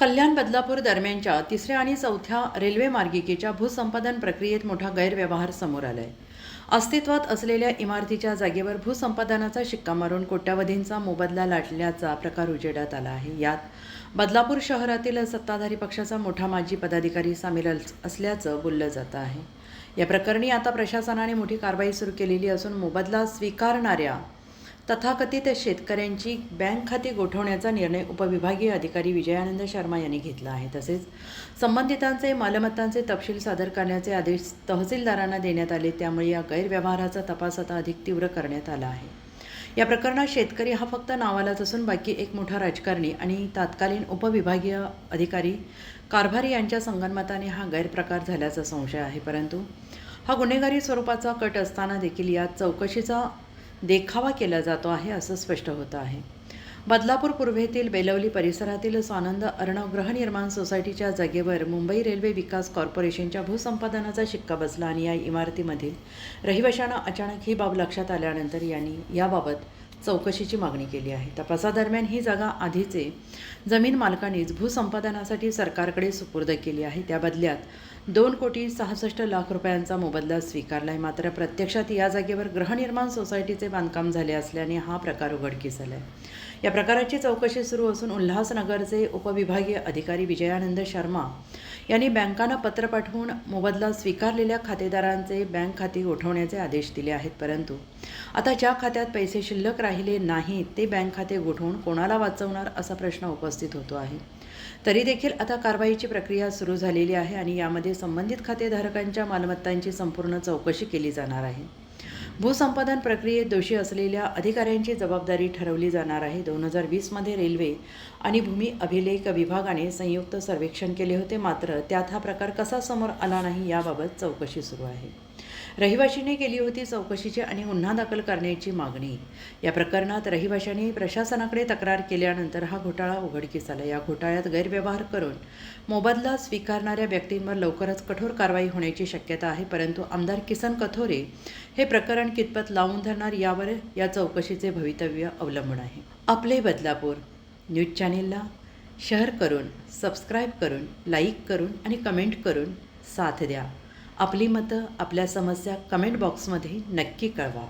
कल्याण बदलापूर दरम्यानच्या तिसऱ्या आणि चौथ्या रेल्वे मार्गिकेच्या भूसंपादन प्रक्रियेत मोठा गैरव्यवहार समोर आलाय. अस्तित्वात असलेल्या इमारतीच्या जागेवर भूसंपादनाचा शिक्का मारून कोट्यावधींचा मोबदला लाटल्याचा प्रकार उजेडात आला आहे. यात बदलापूर शहरातील सत्ताधारी पक्षाचा मोठा माजी पदाधिकारी सामील असल्याचं बोललं जातं आहे. या प्रकरणी आता प्रशासनाने मोठी कारवाई सुरू केलेली असून मोबदला स्वीकारणाऱ्या तथाकथित शेतकऱ्यांची बँक खाती गोठवण्याचा निर्णय उपविभागीय अधिकारी विजयानंद शर्मा यांनी घेतला आहे. तसेच संबंधितांचे मालमत्तांचे तपशील सादर करण्याचे आदेश तहसीलदारांना देण्यात आले त्यामुळे या गैरव्यवहाराचा तपास आता अधिक तीव्र करण्यात आला आहे. या प्रकरणात शेतकरी हा फक्त नावालाच असून बाकी एक मोठा राजकारणी आणि तात्कालीन उपविभागीय अधिकारी कारभारी यांच्या संगनमताने हा गैरप्रकार झाल्याचा संशय आहे. परंतु हा गुन्हेगारी स्वरूपाचा कट असताना देखील यात चौकशीचा देखावा केला जातो आहे असं स्पष्ट होतं आहे. बदलापूर पूर्वेतील बेलवली परिसरातील स्वानंद अर्णव गृहनिर्माण सोसायटीच्या जागेवर मुंबई रेल्वे विकास कॉर्पोरेशनच्या भूसंपादनाचा शिक्का बसला आणि या इमारतीमधील रहिवाशांना अचानक ही बाब लक्षात आल्यानंतर यांनी याबाबत चौकशीची मागणी केली आहे. तपासादरम्यान ही जागा आधीचे जमीन मालकांनीच भूसंपादनासाठी सरकारकडे सुपूर्द केली आहे. त्या बदल्यात दोन कोटी सहासष्ट लाख रुपयांचा मोबदला स्वीकारला आहे मात्र प्रत्यक्षात या जागेवर गृहनिर्माण सोसायटीचे बांधकाम झाले असल्याने हा प्रकार उघडकीस आला आहे या प्रकाराची चौकशी सुरू असून उल्हासनगरचे उपविभागीय अधिकारी विजयानंद शर्मा यांनी बँकांना पत्र पाठवून मोबदला स्वीकारलेल्या खातेदारांचे बँक खाती गोठवण्याचे आदेश दिले आहेत परंतु आता ज्या खात्यात पैसे शिल्लक राहिले नाहीत ते बँक खाते गोठवून कोणाला वाचवणार असा प्रश्न उपस्थित होतो आहे. तरी देखील आता कारवाईची प्रक्रिया सुरू झालेली आहे आणि यामध्ये संबंधित खातेधारकांच्या मालमत्तांची संपूर्ण चौकशी केली जाणार आहे. भूसंपादन प्रक्रियेत दोषी असलेल्या अधिकाऱ्यांची जबाबदारी ठरवली जाणार आहे. दोन हजार वीसमध्ये रेल्वे आणि भूमी अभिलेख विभागाने संयुक्त सर्वेक्षण केले होते. मात्र त्यात हा प्रकार कसा समोर आला नाही याबाबत चौकशी सुरू आहे. रहिवाशीने केली होती चौकशीची आणि गुन्हा दाखल करण्याची मागणी. या प्रकरणात रहिवाशांनी प्रशासनाकडे तक्रार केल्यानंतर हा घोटाळा उघडकीस आला. या घोटाळ्यात गैरव्यवहार करून मोबदला स्वीकारणाऱ्या व्यक्तींवर लवकरच कठोर कारवाई होण्याची शक्यता आहे परंतु आमदार किसन कथोरे हे प्रकरण कितपत लावून धरणार यावर या चौकशीचे भवितव्य अवलंबून आहे. आपले बदलापूर न्यूज चॅनेलला शेअर करून सबस्क्राईब करून लाईक करून आणि कमेंट करून साथ द्या. आपली मतं आपल्या समस्या कमेंट बॉक्समध्ये नक्की कळवा.